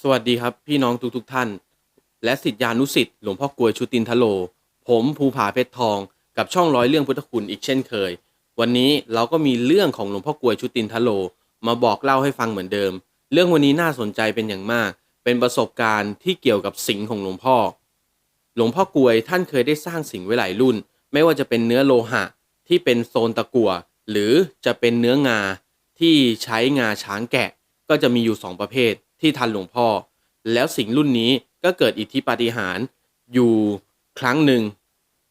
สวัสดีครับพี่น้องทุกทท่าน และสิทธิานุสิทธิ์หลวงพ่อกลวยชุตินทโล ผมภูผาเพชรทองกับช่องร้อยเรื่องพุทธคุณอีกเช่นเคย วันนี้เราก็มีเรื่องของหลวงพ่อกลวยชุตินทโล มาบอกเล่าให้ฟังเหมือนเดิม เรื่องวันนี้น่าสนใจเป็นอย่างมาก เป็นประสบการณ์ที่เกี่ยวกับสิงของหลวงพ่อ หลวงพ่อกลวยท่านเคยได้สร้างสิงไว้หลายรุ่น ไม่ว่าจะเป็นเนื้อโลหะที่เป็นโซนตะกั่วหรือจะเป็นเนื้องาที่ใช้งาช้างแกะก็จะมีอยู่สองประเภท ที่ทันหลวงพ่อ แล้วสิงรุ่นนี้ก็เกิดอิทธิปาฏิหาริย์อยู่ครั้งหนึ่ง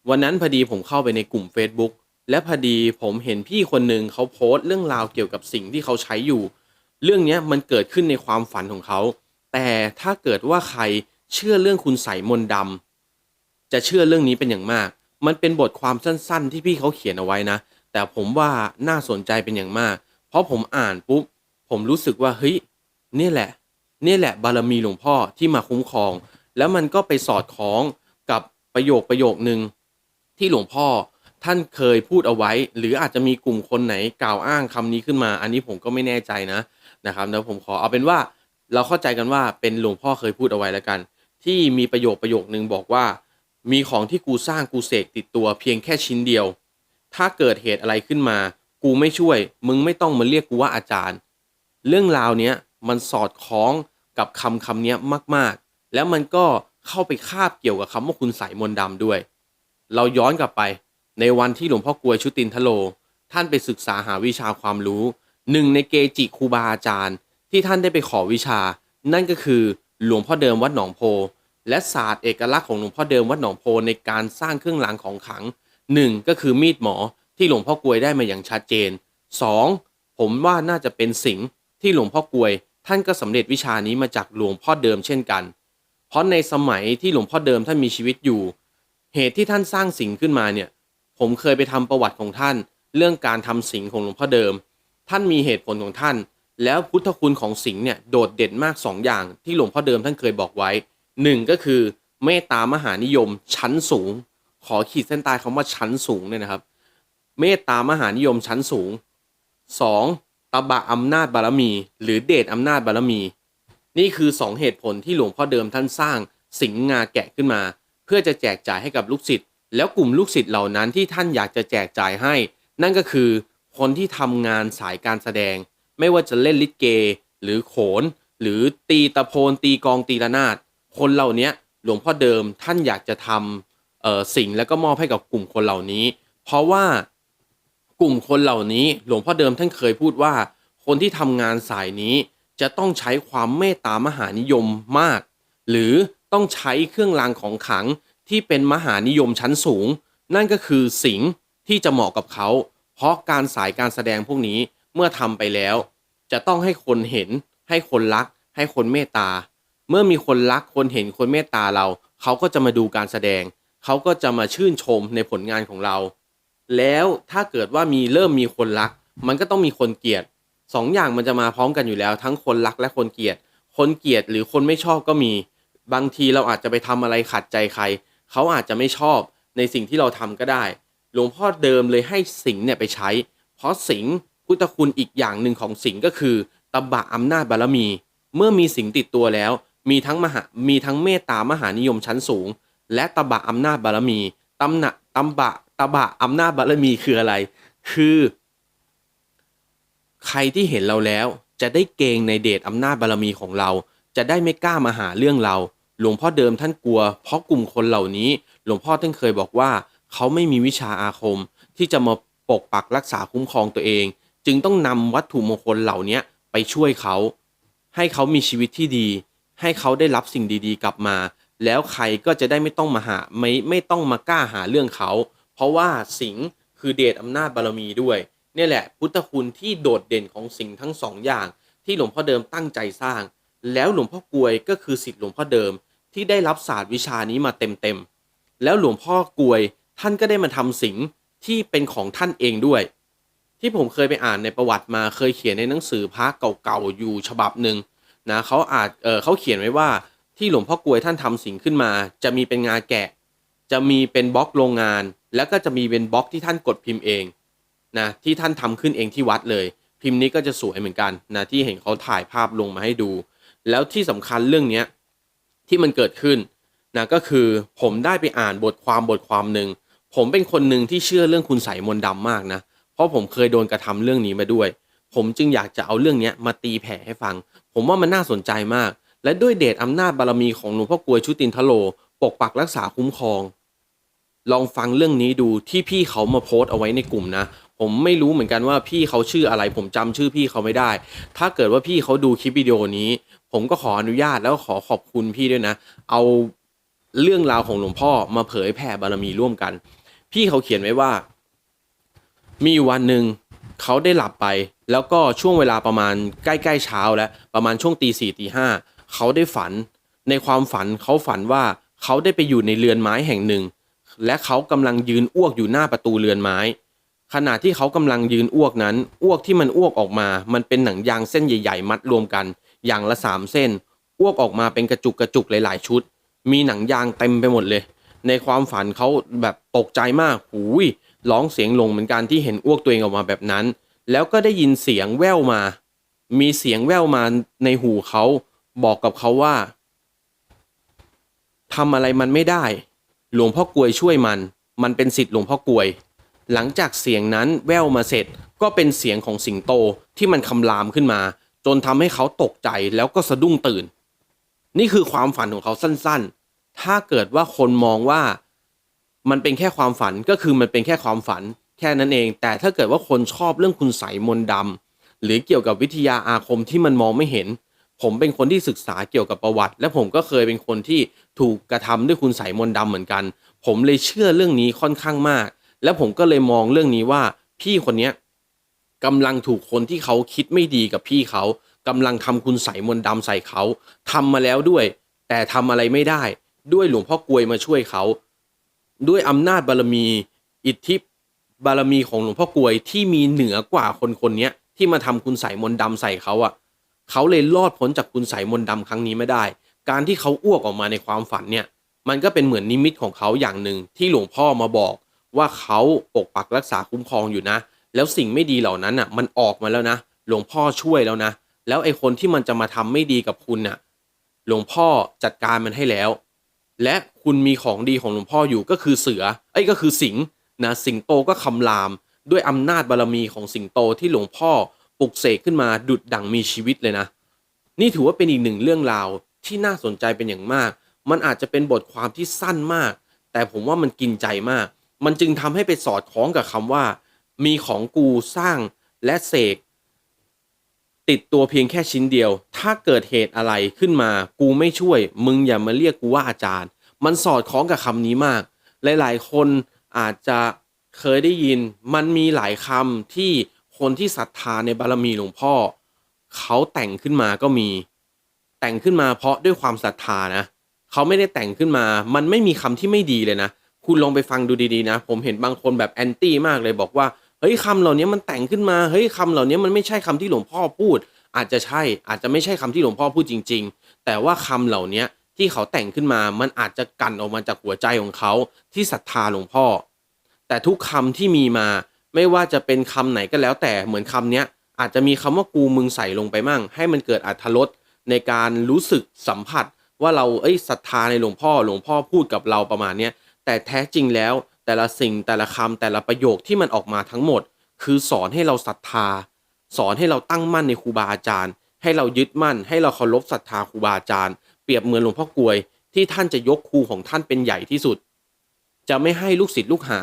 วันนั้นพอดีผมเข้าไปในกลุ่ม Facebook และพอดีผมเห็นพี่คนหนึ่งเขาโพสต์เรื่องราวเกี่ยวกับสิ่งที่เขาใช้อยู่ เรื่องนี้มันเกิดขึ้นในความฝันของเขา แต่ถ้าเกิดว่าใครเชื่อเรื่องคุณใสมนต์ดำจะเชื่อเรื่องนี้เป็นอย่างมาก มันเป็นบทความสั้น ๆ ที่พี่เขาเขียนเอาไว้นะ แต่ผมว่าน่าสนใจเป็นอย่างมาก เพราะผมอ่านปุ๊บผมรู้สึกว่าเฮ้ยนี่แหละ นี่แหละบารมีหลวงพ่อที่มาคุ้มครอง แล้วมันก็ไปสอดคล้องกับประโยคประโยคนึงที่หลวงพ่อท่านเคยพูดเอาไว้ หรืออาจจะมีกลุ่มคนไหนกล่าวอ้างคำนี้ขึ้นมา อันนี้ผมก็ไม่แน่ใจนะนะครับแล้วผมขอเอาเป็นว่าเราเข้าใจกันว่าเป็นหลวงพ่อเคยพูดเอาไว้แล้วกัน ที่มีประโยคประโยคนึงบอกว่า มีของที่กูสร้างกูเสกติดตัวเพียงแค่ชิ้นเดียว ถ้าเกิดเหตุอะไรขึ้นมา กูไม่ช่วย มึงไม่ต้องมาเรียกกูว่าอาจารย์ เรื่องราวเนี้ยมันสอดคล้อง กับคำคำนี้มากๆ แล้วมันก็เข้าไปคาบเกี่ยวกับคำว่าคุณใสยมนต์ดำด้วย เราย้อนกลับไปในวันที่หลวงพ่อกลวยชุตินทโล ท่านไปศึกษาหาวิชาความรู้หนึ่งในเกจิครูบาอาจารย์ ที่ท่านได้ไปขอวิชา นั่นก็คือหลวงพ่อเดิมวัดหนองโพ และศาสตร์เอกลักษณ์ของหลวงพ่อเดิมวัดหนองโพในการสร้างเครื่องรางของขลังหนึ่งก็คือมีดหมอที่หลวงพ่อกลวยได้มาอย่างชัดเจนสองผมว่าน่าจะเป็นสิงห์ที่หลวงพ่อกลวย ท่านก็สำเร็จวิชานี้มาจากหลวงพ่อเดิมเช่นกัน เพราะในสมัยที่หลวงพ่อเดิมท่านมีชีวิตอยู่ เหตุที่ท่านสร้างสิงขึ้นมาเนี่ย ผมเคยไปทำประวัติของท่าน เรื่องการทำสิงของหลวงพ่อเดิม ท่านมีเหตุผลของท่าน แล้วพุทธคุณของสิงเนี่ยโดดเด่นมากสองอย่างที่หลวงพ่อเดิมท่านเคยบอกไว้หนึ่งก็คือเมตตามหานิยมชั้นสูง ขอขีดเส้นใต้คำว่าชั้นสูงเนี่ยนะครับ เมตตามหานิยมชั้นสูงสอง ตบะอำนาจบารมี หรือเดชอำนาจบารมี นี่คือสองเหตุผลที่หลวงพ่อเดิมท่านสร้างสิงงาแกะขึ้นมา เพื่อจะแจกจ่ายให้กับลูกศิษย์แล้วกลุ่มลูกศิษย์เหล่านั้นที่ท่านอยากจะแจกจ่ายให้ นั่นก็คือคนที่ทำงานสายการแสดง ไม่ว่าจะเล่นลิเก หรือโขน หรือตีตะโพนตีกองตีระนาดคนเหล่านี้หลวงพ่อเดิมท่านอยากจะทำเออสิ่งแล้วก็มอบให้กับกลุ่มคนเหล่านี้ เพราะว่า กลุ่มคนเหล่านี้หลวงพ่อเดิมท่านเคยพูดว่า คนที่ทำงานสายนี้จะต้องใช้ความเมตตามหานิยมมาก หรือต้องใช้เครื่องรางของขลังที่เป็นมหานิยมชั้นสูง นั่นก็คือสิงที่จะเหมาะกับเขา เพราะการสายการแสดงพวกนี้เมื่อทำไปแล้ว จะต้องให้คนเห็น ให้คนรัก ให้คนเมตตา เมื่อมีคนรักคนเห็นคนเมตตาเรา เขาก็จะมาดูการแสดง เขาก็จะมาชื่นชมในผลงานของเรา แล้วถ้าเกิดว่ามีเริ่มมีคนรัก มันก็ต้องมีคนเกลียดสองอย่างมันจะมาพร้อมกันอยู่แล้ว ทั้งคนรักและคนเกลียด คนเกลียดหรือคนไม่ชอบก็มี บางทีเราอาจจะไปทำอะไรขัดใจใคร เขาอาจจะไม่ชอบในสิ่งที่เราทำก็ได้ หลวงพ่อเดิมเลยให้สิงห์เนี่ยไปใช้ เพราะสิงห์พุทธคุณอีกอย่างหนึ่งของสิงห์ก็คือตบะอำนาจบารมี เมื่อมีสิงห์ติดตัวแล้ว มีทั้งมหามีทั้งเมตตามหานิยมชั้นสูง และตบะอำนาจบารมีตำหนะตำบะ ตบะอำนาจบารมีคืออะไร คือ ใครที่เห็นเราแล้ว จะได้เกงในเดชอำนาจบารมีของเรา จะได้ไม่กล้ามาหาเรื่องเรา หลวงพ่อเดิมท่านกลัว เพราะกลุ่มคนเหล่านี้ หลวงพ่อท่านเคยบอกว่า เขาไม่มีวิชาอาคม ที่จะมาปกปักรักษาคุ้มครองตัวเอง จึงต้องนำวัตถุมงคลเหล่านี้ไปช่วยเขา ให้เขามีชีวิตที่ดี ให้เขาได้รับสิ่งดีๆ กลับมา แล้วใครก็จะได้ไม่ต้องมาหาไม่ไม่ต้องมากล้าหาเรื่องเขา เพราะว่าสิงห์คือเดชอำนาจบารมีด้วยนี่แหละ พุทธคุณที่โดดเด่นของสิงห์ทั้งสองอย่าง ที่หลวงพ่อเดิมตั้งใจสร้าง แล้วหลวงพ่อกวยก็คือสิทธิ์หลวงพ่อเดิมที่ได้รับศาสตร์วิชานี้มาเต็มๆแล้วหลวงพ่อกวยท่านก็ได้มาทำสิงห์ที่เป็นของท่านเองด้วย ที่ผมเคยไปอ่านในประวัติมาเคยเขียนในหนังสือพระเก่าๆอยู่ฉบับหนึ่งนะเขาอาจเออเขาเขียนไว้ว่าที่หลวงพ่อกวยท่านทำสิงห์ขึ้นมา จะมีเป็นงาแกะ จะมีเป็นบล็อกโรงงาน แล้วก็จะมีเป็นบล็อกที่ท่านกดพิมพ์เองนะที่ท่านทำขึ้นเองที่วัดเลย พิมพ์นี้ก็จะสวยเหมือนกันนะที่เห็นเขาถ่ายภาพลงมาให้ดู แล้วที่สำคัญเรื่องเนี้ยที่มันเกิดขึ้นนะก็คือผมได้ไปอ่านบทความบทความหนึ่งผมเป็นคนหนึ่งที่เชื่อเรื่องคุณใสมนต์ดำมากนะเพราะผมเคยโดนกระทำเรื่องนี้มาด้วย ผมจึงอยากจะเอาเรื่องนี้มาตีแผ่ให้ฟัง ผมว่ามันน่าสนใจมาก และด้วยเดชอำนาจบารมีของหลวงพ่อกลวยชุตินทโล ปกปักรักษาคุ้มครอง ลองฟังเรื่องนี้ดูที่พี่เขามาโพสต์เอาไว้ในกลุ่มนะ ผมไม่รู้เหมือนกันว่าพี่เขาชื่ออะไร ผมจำชื่อพี่เขาไม่ได้ ถ้าเกิดว่าพี่เขาดูคลิปวิดีโอนี้ ผมก็ขออนุญาตแล้วขอขอบคุณพี่ด้วยนะ เอาเรื่องราวของหลวงพ่อมาเผยแผ่บารมีร่วมกัน พี่เขาเขียนไว้ว่า มีวันหนึ่งเขาได้หลับไป แล้วก็ช่วงเวลาประมาณใกล้ๆเช้าแล้วประมาณช่วงตีสี่ตีห้าเขาได้ฝัน ในความฝันเขาฝันว่าเขาได้ไปอยู่ในเรือนไม้แห่งหนึ่ง และเขากำลังยืนอ้วกอยู่หน้าประตูเรือนไม้ ขณะที่เขากำลังยืนอ้วกนั้น อ้วกที่มันอ้วกออกมา มันเป็นหนังยางเส้นใหญ่ๆ มัดรวมกัน อย่างละสามเส้น อ้วกออกมาเป็นกระจุกกระจุกหลายๆ ชุด มีหนังยางเต็มไปหมดเลย ในความฝันเขาแบบตกใจมากหูยร้องเสียงลงเหมือนกันที่เห็นอ้วกตัวเองออกมาแบบนั้น แล้วก็ได้ยินเสียงแว่วมา มีเสียงแว่วมาในหูเขาบอกกับเขาว่าทำอะไรมันไม่ได้ หลวงพ่อกลวยช่วยมัน มันเป็นสิทธิ์หลวงพ่อกลวย หลังจากเสียงนั้นแว่วมาเสร็จก็เป็นเสียงของสิงโตที่มันคำรามขึ้นมา จนทำให้เขาตกใจแล้วก็สะดุ้งตื่น นี่คือความฝันของเขาสั้นๆ ถ้าเกิดว่าคนมองว่ามันเป็นแค่ความฝันก็คือมันเป็นแค่ความฝัน แค่นั้นเอง แต่ถ้าเกิดว่าคนชอบเรื่องคุณใสยมนต์ดำหรือเกี่ยวกับวิทยาอาคมที่มันมองไม่เห็น ผมเป็นคนที่ศึกษาเกี่ยวกับประวัติ และผมก็เคยเป็นคนที่ถูกกระทำด้วยคุณใสยมนต์ดำเหมือนกัน ผมเลยเชื่อเรื่องนี้ค่อนข้างมาก และผมก็เลยมองเรื่องนี้ว่าพี่คนเนี้ยกำลังถูกคนที่เขาคิดไม่ดีกับพี่เขากำลังทำคุณใสยมนต์ดำใส่เขาทำมาแล้วด้วย แต่ทำอะไรไม่ได้ ด้วยหลวงพ่อกลวยมาช่วยเขา ด้วยอำนาจบารมี อิทธิบารมีของหลวงพ่อกลวยที่มีเหนือกว่าคนคนนี้ที่มาทำคุณใสยมนต์ดำใส่เขาอะ เขาเลยรอดพ้นจากคุณใสยมนต์ดำครั้งนี้ไม่ได้ การที่เขาอ้วกออกมาในความฝันเนี่ยมันก็เป็นเหมือนนิมิตของเขาอย่างหนึ่งที่หลวงพ่อมาบอกว่าเขาปกปักรักษาคุ้มครองอยู่นะ แล้วสิ่งไม่ดีเหล่านั้นอะมันออกมาแล้วนะ หลวงพ่อช่วยแล้วนะ แล้วไอ้คนที่มันจะมาทำไม่ดีกับคุณน่ะหลวงพ่อจัดการมันให้แล้ว และคุณมีของดีของหลวงพ่ออยู่ก็คือเสือไอ้ยก็คือสิงนะสิงโตก็คำราม ด้วยอำนาจบารมีของสิงโตที่หลวงพ่อ ปลุกเสกขึ้นมาดุดดั่งมีชีวิตเลยนะ นี่ถือว่าเป็นอีกหนึ่งเรื่องราวที่น่าสนใจเป็นอย่างมาก มันอาจจะเป็นบทความที่สั้นมาก แต่ผมว่ามันกินใจมาก มันจึงทำให้ไปสอดคล้องกับคำว่า มีของกูสร้างและเสกติดตัวเพียงแค่ชิ้นเดียว ถ้าเกิดเหตุอะไรขึ้นมา กูไม่ช่วย มึงอย่ามาเรียกกูว่าอาจารย์ มันสอดคล้องกับคำนี้มาก หลาย ๆ คนอาจจะเคยได้ยิน มันมีหลายคำที่ คนที่ศรัทธาในบารมีหลวงพ่อ เขาแต่งขึ้นมาก็มี แต่งขึ้นมาเพราะด้วยความศรัทธานะเขาไม่ได้แต่งขึ้นมา มันไม่มีคำที่ไม่ดีเลยนะ คุณลองไปฟังดูดีๆนะ ผมเห็นบางคนแบบแอนตี้มากเลยบอกว่าเฮ้ยคำเหล่านี้มันแต่งขึ้นมาเฮ้ยคำเหล่านี้มันไม่ใช่คำที่หลวงพ่อพูด อาจจะใช่อาจจะไม่ใช่คำที่หลวงพ่อพูดจริง ๆ แต่ว่าคำเหล่านี้ที่เขาแต่งขึ้นมา มันอาจจะกันออกมาจากหัวใจของเขาที่ศรัทธาหลวงพ่อ แต่ทุกคำที่มีมา ไม่ว่าจะเป็นคำไหนก็แล้วแต่เหมือนคำเนี้ยอาจจะมีคำว่ากูมึงใส่ลงไปมั่ง ให้มันเกิดอรรถรสในการรู้สึกสัมผัส ว่าเราเอ้ยศรัทธาในหลวงพ่อหลวงพ่อพูดกับเราประมาณเนี้ยแต่แท้จริงแล้วแต่ละสิ่งแต่ละคำแต่ละประโยคที่มันออกมาทั้งหมด คือสอนให้เราศรัทธา สอนให้เราตั้งมั่นในครูบาอาจารย์ ให้เรายึดมั่น ให้เราเคารพศรัทธาครูบาอาจารย์ เปรียบเหมือนหลวงพ่อกลวย ที่ท่านจะยกครูของท่านเป็นใหญ่ที่สุด จะไม่ให้ลูกศิษย์ลูกหา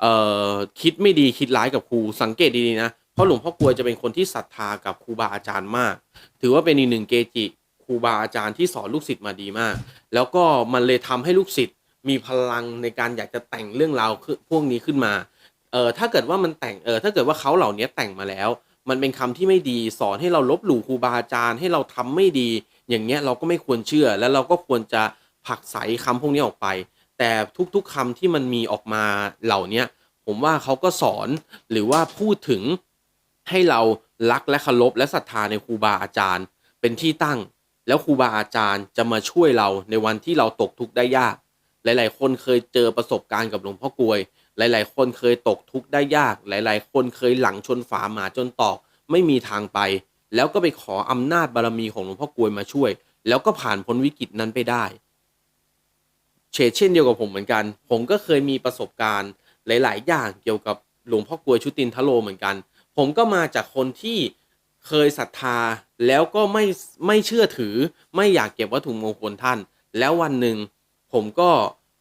เอ่อคิดไม่ดีคิดร้ายกับครูสังเกตดีๆนะเพราะหลวงพ่อกลวยจะเป็นคนที่ศรัทธากับครูบาอาจารย์มาก ถือว่าเป็นอีกหนึ่งเกจิครูบาอาจารย์ที่สอนลูกศิษย์มาดีมาก แล้วก็มันเลยทำให้ลูกศิษย์มีพลังในการอยากจะแต่งเรื่องราวพวกนี้ขึ้นมาเออถ้าเกิดว่ามันแต่งเออถ้าเกิดว่าเขาเหล่านี้แต่งมาแล้ว มันเป็นคำที่ไม่ดีสอนให้เราลบหลู่ครูบาอาจารย์ให้เราทำไม่ดี อย่างเงี้ยเราก็ไม่ควรเชื่อ แล้วเราก็ควรจะผลักไสคำพวกนี้ออกไป แต่ทุกๆคำที่มันมีออกมาเหล่านี้ผมว่าเขาก็สอนหรือว่าพูดถึงให้เรารักและเคารพและศรัทธาในครูบาอาจารย์ เป็นที่ตั้ง แล้วครูบาอาจารย์จะมาช่วยเราในวันที่เราตกทุกข์ได้ยาก หลาย ๆ คนเคยเจอประสบการณ์กับหลวงพ่อกลวย หลาย ๆ คนเคยตกทุกข์ได้ยาก หลาย ๆ คนเคยหลังชนฝาหมาจนตอกไม่มีทางไป แล้วก็ไปขออำนาจบารมีของหลวงพ่อกลวยมาช่วย แล้วก็ผ่านพ้นวิกฤตนั้นไปได้ เชเช่นเดียวกับผมเหมือนกัน ผมก็เคยมีประสบการณ์หลาย ๆ อย่างเกี่ยวกับหลวงพ่อกลวยชุตินทโลเหมือนกัน ผมก็มาจากคนที่เคยศรัทธาแล้วก็ไม่ไม่เชื่อถือ ไม่อยากเก็บวัตถุมงคลท่าน แล้ววันหนึ่งผมก็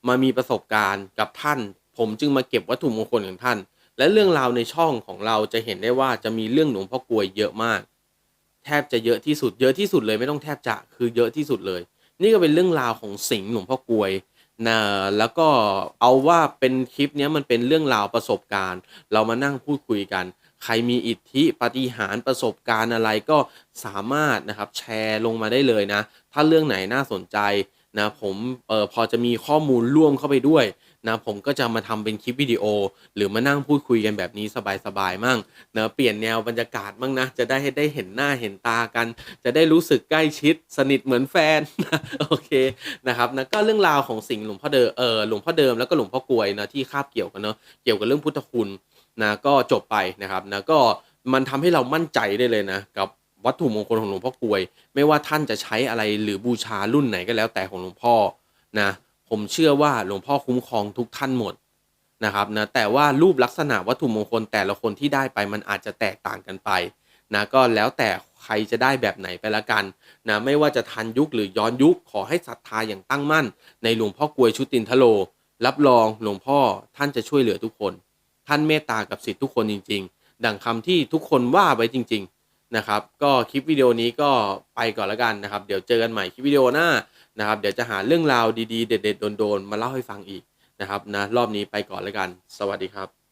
มามีประสบการณ์กับท่าน ผมจึงมาเก็บวัตถุมงคลของท่าน และเรื่องราวในช่องของเราจะเห็นได้ว่าจะมีเรื่องหลวงพ่อกลวยเยอะมาก แทบจะเยอะที่สุดเยอะที่สุดเลยไม่ต้องแทบจะคือเยอะที่สุดเลย นี่ก็เป็นเรื่องราวของสิงห์หลวงพ่อกลวย นะแล้วก็เอาว่าเป็นคลิปเนี้ยมันเป็นเรื่องราวประสบการณ์ เรามานั่งพูดคุยกัน ใครมีอิทธิปาฏิหารย์ประสบการณ์อะไรก็สามารถนะครับแชร์ลงมาได้เลยนะ ถ้าเรื่องไหนน่าสนใจ นะผมเออพอจะมีข้อมูลร่วมเข้าไปด้วยนะผมก็จะมาทำเป็นคลิปวิดีโอ หรือมานั่งพูดคุยกันแบบนี้สบายๆมั่งนะเปลี่ยนแนวบรรยากาศมั่งนะ จะได้ได้เห็นหน้าเห็นตากัน จะได้รู้สึกใกล้ชิดสนิทเหมือนแฟนโอเคนะครับนะก็เรื่องราวของสิ่งหลวงพ่อเดิมเออหลวงพ่อเดิมแล้วก็หลวงพ่อกลวยนะที่คาบเกี่ยวกันเนาะเกี่ยวกับเรื่องพุทธคุณนะก็จบไปนะครับนะก็มันทำให้เรามั่นใจได้เลยนะกับ วัตถุมงคลของหลวงพ่อกลวย ไม่ว่าท่านจะใช้อะไรหรือบูชารุ่นไหนก็แล้วแต่ของหลวงพ่อนะผมเชื่อว่าหลวงพ่อคุ้มครองทุกท่านหมดนะครับนะแต่ว่ารูปลักษณะวัตถุมงคลแต่ละคนที่ได้ไปมันอาจจะแตกต่างกันไปนะก็แล้วแต่ใครจะได้แบบไหนไปละกันนะไม่ว่าจะทันยุคหรือย้อนยุคขอให้ศรัทธาอย่างตั้งมั่น ในหลวงพ่อกลวยชุตินทโล รับรองหลวงพ่อท่านจะช่วยเหลือทุกคน ท่านเมตตากับสิทธิ์ทุกคนจริง ๆ ดังคำที่ทุกคนว่าไว้จริง ๆ นะครับ ก็คลิปวิดีโอนี้ก็ไปก่อนแล้วกันนะครับ เดี๋ยวเจอกันใหม่คลิปวิดีโอหน้านะครับ เดี๋ยวจะหาเรื่องราวดีๆ เด็ดๆโดนๆมาเล่าให้ฟังอีกนะครับนะรอบนี้ไปก่อนแล้วกัน สวัสดีครับ